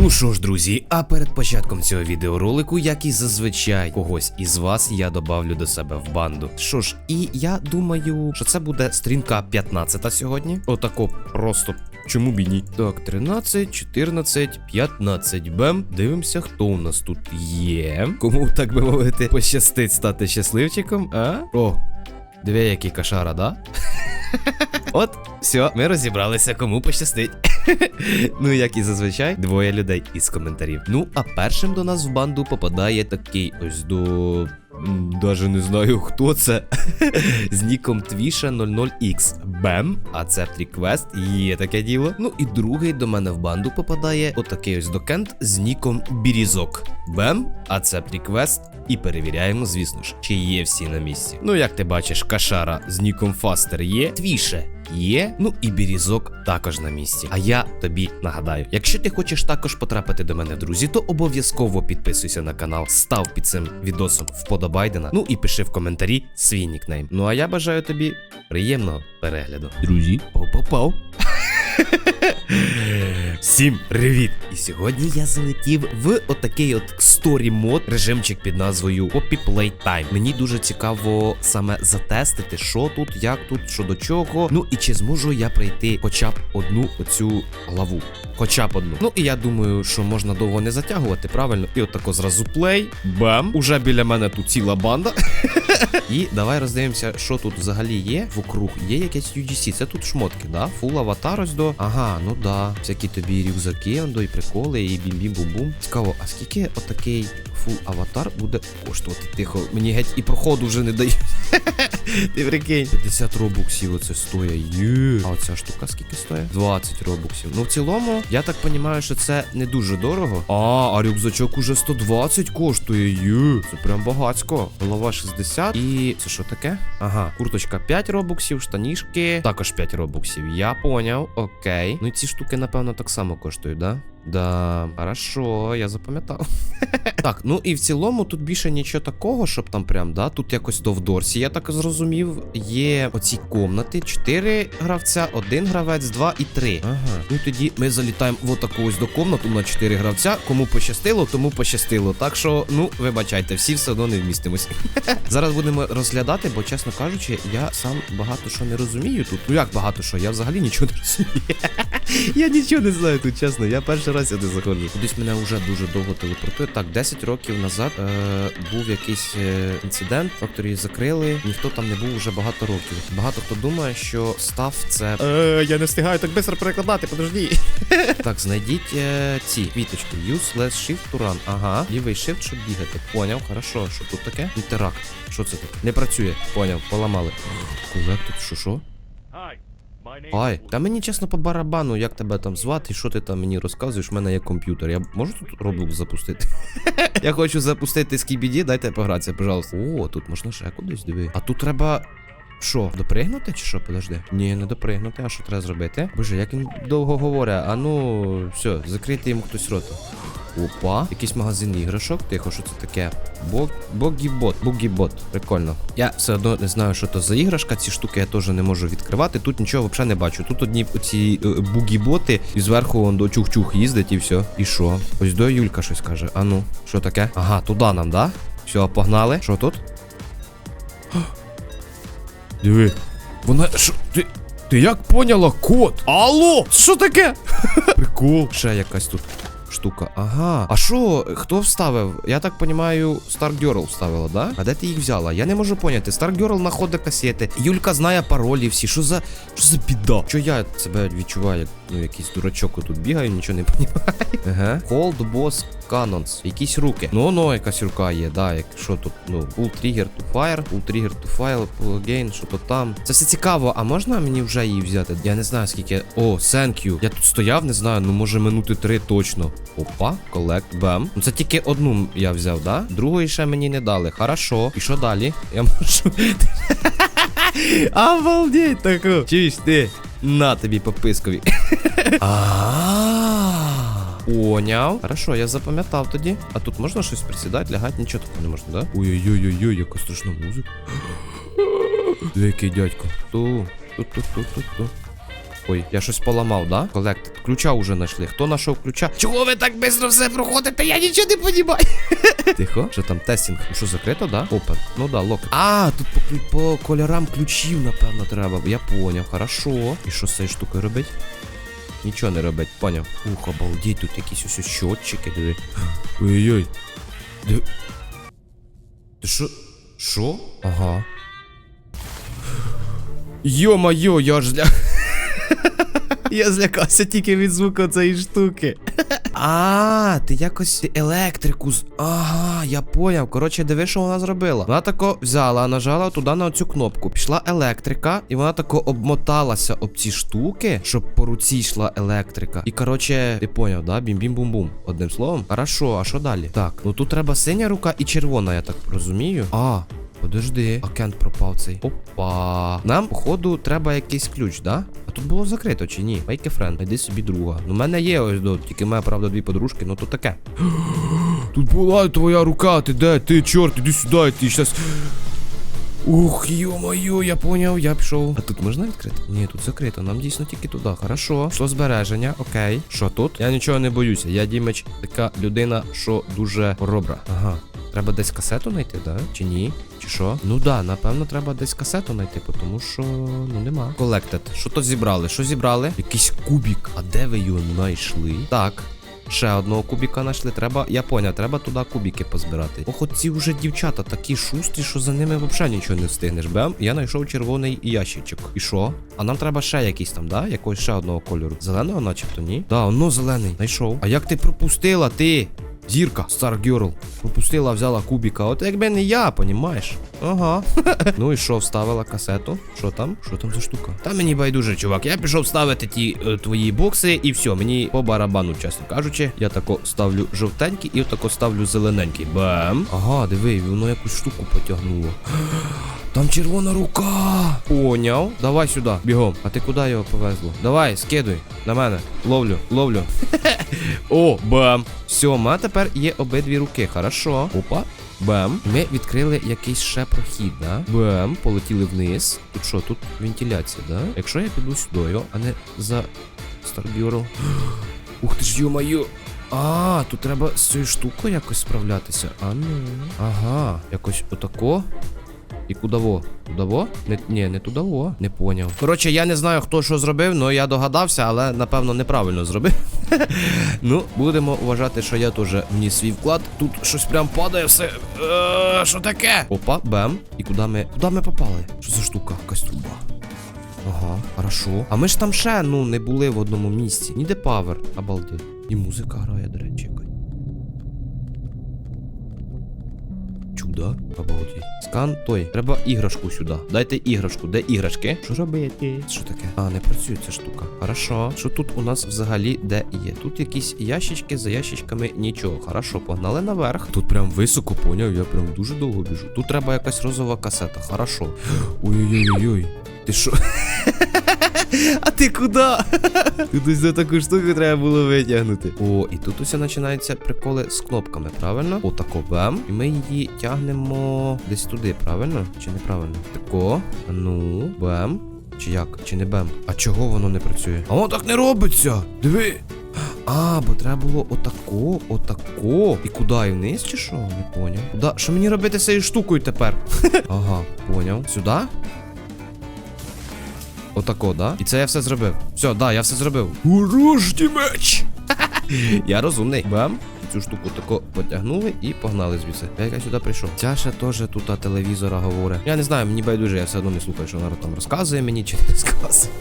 Ну що ж, друзі, а перед початком цього відеоролику, як і зазвичай, когось із вас я добавлю до себе в банду. Що ж, і я думаю, що це буде стрінка 15 сьогодні. Отако просто. Чому б і ні? Так, 13, 14, 15. Бем. Дивимося, хто у нас тут є. Кому, так би мовити, пощастить стати щасливчиком, а? О, диви, які кошара, да? От, все, ми розібралися, кому пощастить. ну, як і зазвичай, двоє людей із коментарів. Ну, а першим до нас в банду попадає такий ось до. Даже не знаю, хто це. з ніком Твіша 00X. Бем. Accept request. Є таке діло. Ну і другий до мене в банду попадає отакий ось докент з ніком Бірізок. Бем. Accept request. І перевіряємо, звісно ж, чи є всі на місці. Ну, як ти бачиш, кашара з ніком Фастер є, твіше є, ну і бірізок також на місці. А я тобі нагадаю, якщо ти хочеш також потрапити до мене, друзі, то обов'язково підписуйся на канал, став під цим відосом вподобайдена, ну і пиши в коментарі свій нікнейм. Ну а я бажаю тобі приємного перегляду. Друзі, попав. Всім привіт! І сьогодні я залетів в отакий от сторі мод режимчик під назвою Poppy Playtime. Мені дуже цікаво саме затестити, що тут, як тут, що до чого. Ну і чи зможу я пройти хоча б одну оцю главу. Хоча б одну. Ну і я думаю, що можна довго не затягувати, правильно? І отако зразу плей. Бам! Уже біля мене тут ціла банда. І давай роздивимося, що тут взагалі є. Вокруг є якесь UGC. Це тут шмотки, да? Фул аватар ось до. Ага, ну да. Всякі тобі рюкзаки, ондо і приколи, і бім-бім-бум-бум. Цікаво, а скільки отакий фул аватар буде коштувати? Тихо, мені геть і проходу вже не дають. Ти прикинь. 50 робуксів оце стоїть. Є. А оця штука скільки стоїть? 20 робуксів. Ну в цілому, я так розумію, що це не дуже дорого. А, а рюкзачок уже 120 коштує. Є. Це прям багацько. Голова 60. І це що таке? Ага, курточка 5 робуксів, штанішки. Також 5 робуксів. Я поняв. Окей. Ну і ці штуки, напевно, так само коштують, да? Да, хорошо, я запам'ятав. Так, ну і в цілому тут більше нічого такого, щоб там прям, да, тут якось довдорсі, я так зрозумів. Є оці комнати: 4 гравця, 1 гравець, 2 і 3. Ага. Ну і тоді ми залітаємо в отаку ось до комнату на 4 гравця. Кому пощастило, тому пощастило. Так що, ну, вибачайте, всі все одно не вмістимось. Зараз будемо розглядати, бо, чесно кажучи, я сам багато що не розумію тут. Ну як багато що, я взагалі нічого не розумію. Я нічого не знаю тут, чесно. Я перший раз сюди заходжу. Кудись мене вже дуже довго телепортує. Так, 10 років назад е, був якийсь е, інцидент, факторії закрили. Ніхто там не був уже багато років. Багато хто думає, що став це. Е, я не встигаю так швидко перекладати, подожди. так, знайдіть е, ці квіточки. Use less shift to run. Ага. Лівий shift, щоб бігати. Поняв, хорошо. Що тут таке? Інтеракт. Що це таке? Не працює. Поняв, поламали. Колектор, що що? Ай, та мені чесно по барабану, як тебе там звати, що ти там мені розказуєш, в мене є комп'ютер. Я можу тут Roblox запустити? Я хочу запустити скібіді, дайте погратися, пожалуйста. О, тут можна ще кудись диви. А тут треба. Що, допригнути чи що? Подожди. Ні, не допригнути, а що треба зробити? Боже, як він довго говорить. А ну, все, закрити йому хтось рота. Опа, якийсь магазин іграшок. Тихо, що це таке? Бог... Богібот, Богібот. Прикольно. Я все одно не знаю, що то за іграшка. Ці штуки я теж не можу відкривати. Тут нічого взагалі не бачу. Тут одні оці е, бугіботи, і зверху он до чух-чух їздить і все. І що? Ось до Юлька щось каже. А ну, що таке? Ага, туди нам, да? Все, погнали. Що тут? Диви. Вона. Що? Ти. Ти як поняла код? Алло! Що таке? Прикол. Ще якась тут штука. Ага. А що, хто вставив? Я так розумію, Stargirl вставила, да? А де ти їх взяла? Я не можу поняти. Stargirl знаходить касети. Юлька знає паролі всі. Що за. Що за біда? Що я себе відчуваю, як ну, якийсь дурачок тут бігаю, нічого не понімаю. Ага. Cold Boss Cannons. Якісь руки. Ну, ну, якась рука є, да. Як що тут? Ну, Pull Trigger to Fire, Pull Trigger to Fire, Pull що то там. Це все цікаво, а можна мені вже її взяти? Я не знаю, скільки. О, thank you. Я тут стояв, не знаю, ну може минути три точно. Опа, колект, бем. Ну це тільки одну я взяв, да? Другої ще мені не дали. Хорошо. І що далі? Я можу. Обалдеть таку. Чуєш ти? На тобі по пискові. А. Поняв. Хорошо, я запам'ятав тоді. А тут можна щось присідати, лягати, нічого такого не можна, да? Ой-ой-ой-ой, яка страшна музика. Який дядько. Ту, ту, ту, ту, ту, ту. Ой, я щось поламав, да? Колектор. Ключа уже знайшли. Хто нашов ключа? Чого ви так швидко все проходите? Я нічого не понімаю. Тихо. Що там тестінг? Ну що закрито, да? Опен. Ну да, лок. А, тут по, по кольорам ключів, напевно, треба. Я поняв, хорошо. І що з цією штукою робить? Нічого не робить, поняв. Ух, обалдеть, тут якісь ось щотчики, диви. Ой-ой-ой. Диви. Ти що? Що? Ага. Йо-моє, я ж зля... Я злякався тільки від звуку цієї штуки. А, ти якось електрику з. Ага, я поняв. Коротше, диви, що вона зробила. Вона тако взяла, нажала туди на цю кнопку. Пішла електрика, і вона тако обмоталася об ці штуки, щоб по руці йшла електрика. І коротше, ти поняв, да? Бім-бім-бум-бум. Одним словом. Хорошо, а що далі? Так, ну тут треба синя рука і червона, я так розумію. А. Подожди, а Кент пропав цей. Опа. Нам, походу, треба якийсь ключ, да? А тут було закрито чи ні? Make a friend, знайди собі друга. Ну, в мене є ось до, тільки мене, правда, дві подружки, ну то таке. Тут була твоя рука, ти де? Ти, чорт, іди сюди, ти щас. Ух, йо-моє, я поняв, я пішов. А тут можна відкрити? Ні, тут закрито, нам дійсно тільки туди. Хорошо. Що збереження, окей. Що тут? Я нічого не боюся. Я Дімич, така людина, що дуже хоробра. Ага. Треба десь касету знайти, да? Чи ні? Чи що? Ну да, напевно, треба десь касету знайти, тому що ну нема. Collected. Що то зібрали? Що зібрали? Якийсь кубік. А де ви його знайшли? Так. Ще одного кубіка знайшли. Треба, я поняв, треба туди кубіки позбирати. Ох, оці вже дівчата такі шустрі, що за ними взагалі нічого не встигнеш. Бем, я знайшов червоний ящичок. І що? А нам треба ще якийсь там, да? Якогось ще одного кольору. Зеленого, начебто, ні? Да, воно зелений. Знайшов. А як ти пропустила, ти? Зірка, Star Girl. Пропустила, взяла кубіка. От якби не я, понімаєш? Ага. ну і що, вставила касету? Що там? Що там за штука? Та мені байдуже, чувак. Я пішов ставити ті е, твої бокси, і все, мені по барабану, чесно кажучи. Я тако ставлю жовтенький і тако ставлю зелененький. Бам. Ага, диви, воно якусь штуку потягнуло. Там червона рука. Поняв. Давай сюди, бігом. А ти куди його повезло? Давай, скидуй. На мене. Ловлю, ловлю. О, бам. Все, у мене тепер є обидві руки. Хорошо. Опа. Бам. Ми відкрили якийсь ще прохід, да? Бем, Полетіли вниз. Тут що, тут вентиляція, да? Якщо я піду сюди, а не за Старбюро. Ух ти ж йо-маю! А, тут треба з цією штукою якось справлятися. А ну. Ага, якось отако. І кудаво? Кудаво? Не, ні, не тудаво. Не поняв. Коротше, я не знаю, хто що зробив, але я догадався, але напевно неправильно зробив. ну, будемо вважати, що я теж вніс свій вклад. Тут щось прям падає все. Е, Що таке? Опа, бем. І куди ми. Куди ми попали? Що за штука? Якась труба. Ага, хорошо. А ми ж там ще, ну, не були в одному місці. Ніде павер, обалдеть. І музика грає, до речі, Чудо, обалдеть. Скан той. Треба іграшку сюди. Дайте іграшку. Де іграшки? Що робити? Що таке? А, не працює ця штука. Хорошо. Що тут у нас взагалі де є? Тут якісь ящички, за ящичками нічого. Хорошо, погнали наверх. Тут прям високо, поняв, я прям дуже довго біжу. Тут треба якась розова касета. Хорошо. Ой-ой-ой-ой. Ти що? А ти куди? Тут ось за таку штуку треба було витягнути. О, і тут усе починаються приколи з кнопками, правильно? Отако бем. І ми її тягнемо десь туди, правильно? Чи неправильно? Тако. Ну, бем. Чи як? Чи не бем? А чого воно не працює? А воно так не робиться! Диви! А, бо треба було отако, отако. І куди і вниз, чи що? Не поняв. Куда? Що мені робити з цією штукою тепер? ага, поняв. Сюди? Отако, да? І це я все зробив. Все, да, я все зробив. Урожді меч! я розумний. Бам. Цю штуку тако потягнули і погнали звідси. Я яка сюди прийшов. Ця ще теж тут телевізора говорить. Я не знаю, мені байдуже, я все одно не слухаю, що народ там розказує мені чи не розказує.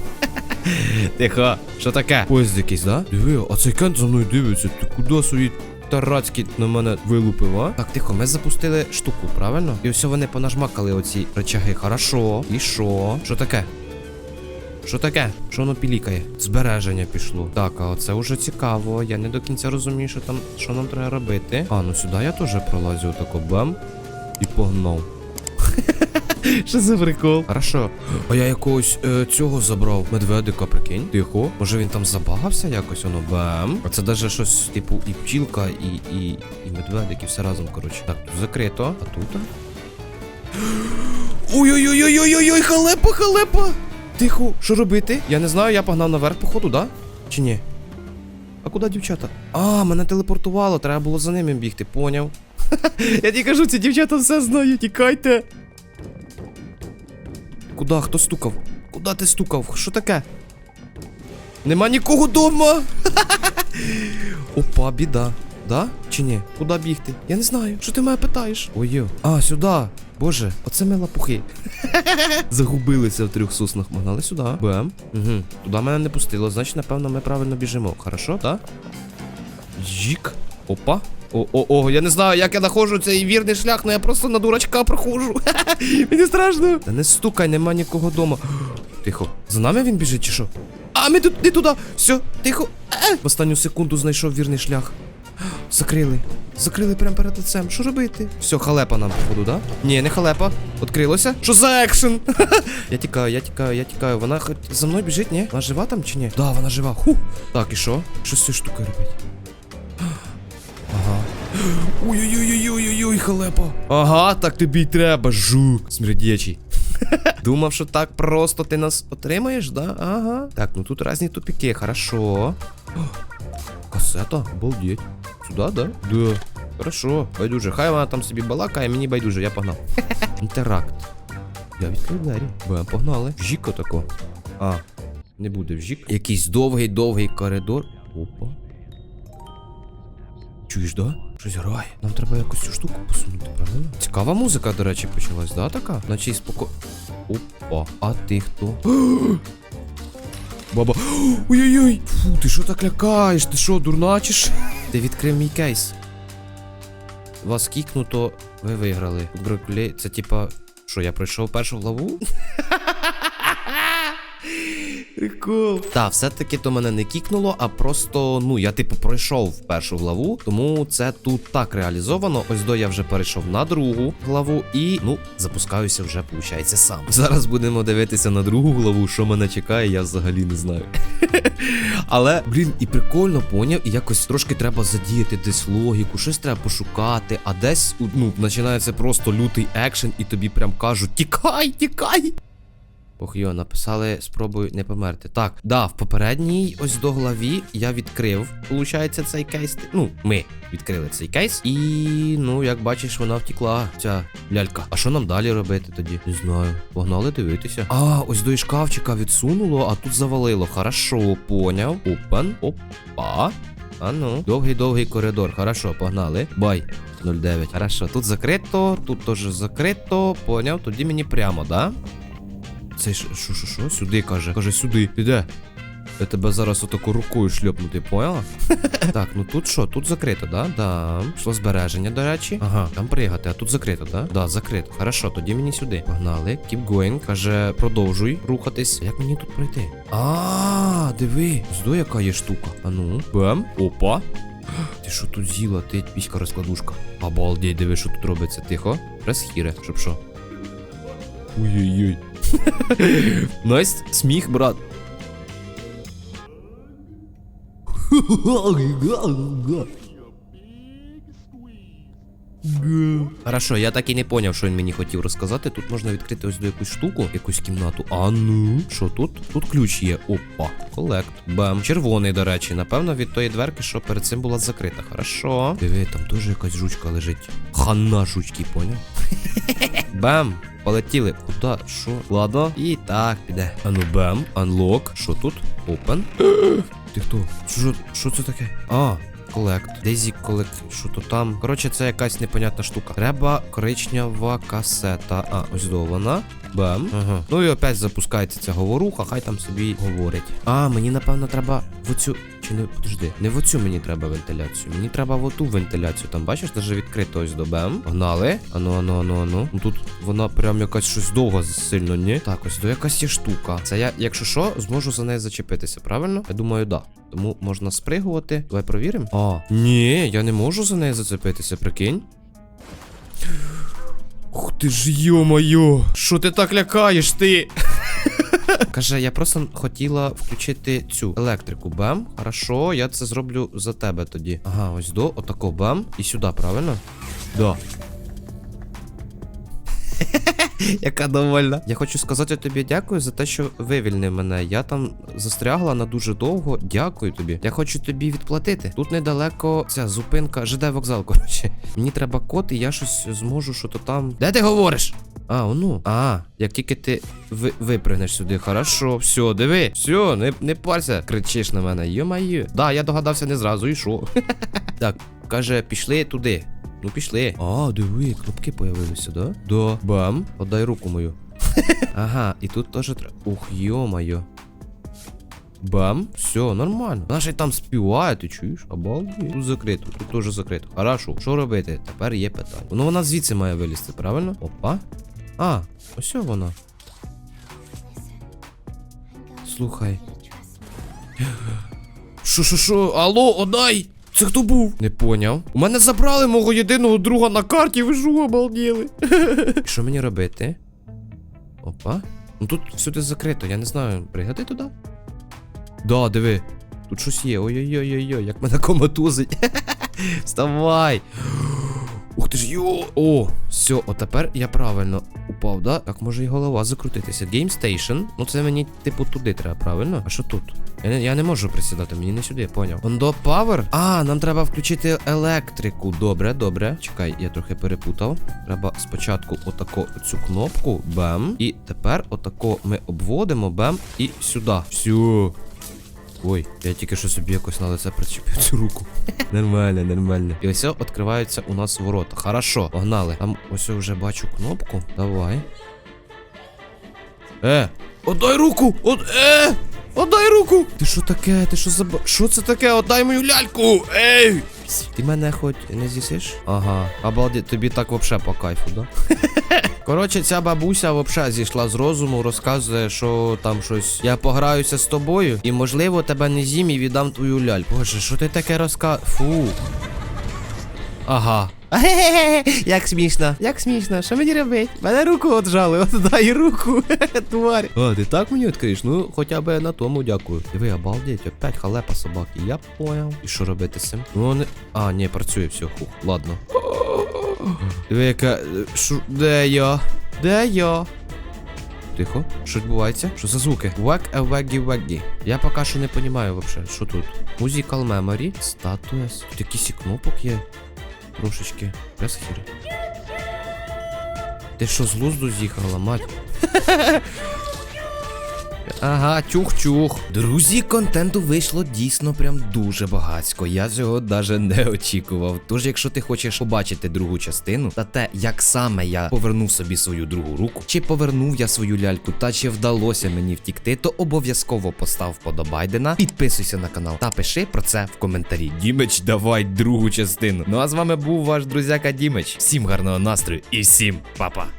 Тихо, що таке? Поїзд якийсь, да? Диви, а цей кент за мною дивиться. Ти куди свої тарацькі на мене вилупив, а? Так, тихо, ми запустили штуку, правильно? І все вони понажмакали оці речаги. Хорошо. І що? Що таке? Що таке? Що воно пілікає? Збереження пішло. Так, а оце вже цікаво. Я не до кінця розумію, що там що нам треба робити. А, ну сюди я теж пролазю тако бам. І погнав. Що за прикол? Хорошо. А я якогось е, цього забрав. Медведика, прикинь. Тихо. Може він там забагався якось, воно бам. А це даже щось, типу, і пчілка, і, і, і медведик, і все разом, коротше. Так, тут закрито. А тут? Ой-ой-ой-ой-ой-ой, халепа, халепа! Тихо, що робити? Я не знаю, я погнав наверх, походу, да? Чи ні? А куди дівчата? А, мене телепортувало, треба було за ними бігти, поняв. Я ті кажу, ці дівчата все знають, тікайте. Куда? Хто стукав? Куда ти стукав? Що таке? Нема нікого дома. Опа, біда. Да? Чи ні? Куди бігти? Я не знаю. Що ти мене питаєш? Ой-йо. А, сюди. Боже, оце ми лапухи. Загубилися в трьох соснах. Магнали сюди. Бем. Угу. Туди мене не пустило, значить, напевно, ми правильно біжимо. Хорошо, так? Жік. Опа. О, о, о, я не знаю, як я знаходжу цей вірний шлях, але я просто на дурачка проходжу. Мені страшно. Та не стукай, нема нікого дома. Тихо. За нами він біжить чи що? А, ми тут не туди. Все, тихо. Е. В останню секунду знайшов вірний шлях. Закрили. Закрили прямо перед лицем. Що робити? Все, халепа нам, походу, да? Ні, не халепа. Открилося. Що за екшен? я тікаю, я тікаю, я тікаю. Вона хоч за мною біжить, ні? Вона жива там чи ні? Да, вона жива. Ху. Так, і що? Що з цією штукою робить? Ага. Ой-ой-ой-ой-ой-ой, халепа. Ага, так тобі й треба, жук. Смердячий. Думав, що так просто ти нас отримаєш, да? Ага. Так, ну тут різні тупіки, хорошо. Касета, обалдеть. Сюда, да? Да. Хорошо, байдуже. Хай вона там собі балакає, мені байдуже, я погнав. Інтеракт. Я відкрив двері. Бо погнали. Вжік отако. А, не буде вжік. Якийсь довгий-довгий коридор. Опа. Чуєш, да? Щось грає. Нам треба якось цю штуку посунути, правильно? Цікава музика, до речі, почалась, да, така? Наче споко. Опа, а ти хто? Баба. Ой-ой-ой! Фу, ти що так лякаєш? Ти що, дурначиш? Ти відкрив мій кейс. Вас кікнуто, ви виграли. Брокулі, це типа. Що, я пройшов першу главу? Прикол. Та, все-таки то мене не кікнуло, а просто, ну, я типу пройшов першу главу, тому це тут так реалізовано. Ось до я вже перейшов на другу главу і, ну, запускаюся вже, виходить, сам. Зараз будемо дивитися на другу главу, що мене чекає, я взагалі не знаю. Але, блін, і прикольно поняв, і якось трошки треба задіяти десь логіку, щось треба пошукати, а десь, ну, починається просто лютий екшен, і тобі прям кажуть: тікай, тікай! Ох, йо, написали, спробуй не померти. Так, да, в попередній ось до главі я відкрив, получається, цей кейс. Ну, ми відкрили цей кейс. І, ну, як бачиш, вона втікла, ця лялька. А що нам далі робити тоді? Не знаю. Погнали дивитися. А, ось до шкафчика відсунуло, а тут завалило. Хорошо, поняв. Опен, опа. А ну, довгий-довгий коридор. Хорошо, погнали. Бай. 09. Хорошо, тут закрито, тут теж закрито. Поняв, тоді мені прямо, да? Це що, що, що, що? Сюди каже. Каже, сюди. Ти де? Я тебе зараз отаку рукою шльопнути, поняла? так, ну тут що? Тут закрито, да? Да. Що збереження, до речі. Ага, там пригати, а тут закрито, да? Да, закрито. Хорошо, тоді мені сюди. Погнали. Keep going. Каже, продовжуй рухатись. Як мені тут пройти? А, диви. Здо, яка є штука. А ну. Бем. Опа. Ти що тут з'їла? Ти піська розкладушка. Обалдеть, диви, що тут робиться. Тихо. Пресхіре, щоб що. Ой-ой-ой. Найс, сміх, брат. Хорошо, я так і не поняв, що він мені хотів розказати. Тут можна відкрити ось до якусь штуку, якусь кімнату. А ну, що тут? Тут ключ є. Опа, колект. Бем. Червоний, до речі. Напевно, від тої дверки, що перед цим була закрита. Хорошо. Диви, там теж якась жучка лежить. Хана жучки, поняв? Бем. Полетіли. Куда? Що? Ладно. І так, піде. Ану, бем. Unlock. Що тут? Open. Ти хто? Що це таке? А. Колект. Daisy колект. Що то там? Коротше, це якась непонятна штука. Треба коричнева касета. А, ось до. Бем. Ага. Ну і опять запускається ця говоруха, хай там собі говорить. А, мені напевно треба в оцю. Чи не подожди, не в оцю мені треба вентиляцію. Мені треба в оту вентиляцію. Там бачиш, даже відкрито ось до бем. Погнали. Ану, ану, ану, ану. Ну тут вона прям якась щось довго сильно, ні? Так, ось до якась є штука. Це я, якщо що, зможу за неї зачепитися, правильно? Я думаю, да. Тому можна спригувати. Давай провіримо. А, ні, я не можу за неї зацепитися, прикинь. Ух ти ж йо-моє! Що ти так лякаєш ти? Каже, я просто хотіла включити цю електрику. Бам. Хорошо, я це зроблю за тебе тоді. Ага, ось до, отако бам. І сюди, правильно? Да. Яка довольна. Я хочу сказати тобі дякую за те, що вивільнив мене. Я там застрягла на дуже довго. Дякую тобі. Я хочу тобі відплатити. Тут недалеко ця зупинка, ЖД вокзал, коротше. Мені треба код, і я щось зможу, що то там. Де ти говориш? А, ну. А, як тільки ти ви, випригнеш сюди, хорошо, все, диви, все, не, не парся, кричиш на мене. Йо-маю. Да, я догадався не зразу, і що? так, каже, пішли туди. Ну пішли. А, диви, кнопки появилися, да? Да. Бам. Отдай руку мою. ага, і тут теж треба. Ух, йо-моє. Бам, все, нормально. Наші там співає, ти чуєш? Обалдеть. Тут закрито, тут теж закрито. Хорошо, що робити? Тепер є питання. Ну вона звідси має вилізти, правильно? Опа. А, ось вона. Слухай. Що, що, що? Алло, одай! Це хто був? Не поняв. У мене забрали мого єдиного друга на карті, ви що обалділи? Що мені робити? Опа. Ну тут всюди закрито, я не знаю. Пригати туди? Да, диви. Тут щось є. Ой-ой-ой-ой, як мене коматузить. Вставай. Ух ти ж йо. О, все, отепер я правильно упав, да? Так може і голова закрутитися. Game Station. Ну це мені, типу, туди треба, правильно? А що тут? Я не, я не можу присідати, мені не сюди, поняв. Ондо Power? А, нам треба включити електрику. Добре, добре. Чекай, я трохи перепутав. Треба спочатку отако цю кнопку. Бем. І тепер отако ми обводимо, бем, і сюди. Все. Ой, я тільки що собі якось на лице причепив цю руку. нормально, нормально. І ось відкриваються у нас ворота. Хорошо, погнали. Там ось вже бачу кнопку. Давай. Е! Отдай руку! От, е! Отдай руку! Ти що таке? Ти що за ба- Що це таке? Отдай мою ляльку! Ей! Ти мене хоч не з'їсиш? Ага. Обалдеть, тобі так вообще по кайфу, да? Коротше, ця бабуся вообще зійшла з розуму, розказує, що там щось. Я пограюся з тобою, і можливо тебе не з'їм і віддам твою ляльку. Боже, що ти таке розка... Фу. Ага. Як смішно, як смішно, що мені робить? Мене руку отжали, от дай руку, тварь. А, ти так мені відкриєш? Ну, хоча б на тому дякую. Диви, обалдеть, опять халепа собаки, я поняв. І що робити з цим? Ну, вони... А, ні, працює, все, хух, ладно. Диви, яка... Шо... Де я? Де я? Тихо, що відбувається? Що за звуки? Вак а вегі вегі. Я поки що не розумію вообще, що тут. Musical memory, статуес. Тут якісь і кнопок є. Трошечки. Пресхір. Ти що з лузду з'їхала, мать? Ага, тюх-тюх. Друзі, контенту вийшло дійсно прям дуже багатсько. Я цього даже не очікував. Тож, якщо ти хочеш побачити другу частину та те, як саме я повернув собі свою другу руку, чи повернув я свою ляльку, та чи вдалося мені втікти, то обов'язково постав вподобайдена, підписуйся на канал та пиши про це в коментарі. Дімич, давай другу частину. Ну а з вами був ваш друзяка Дімич. Всім гарного настрою і всім па-па.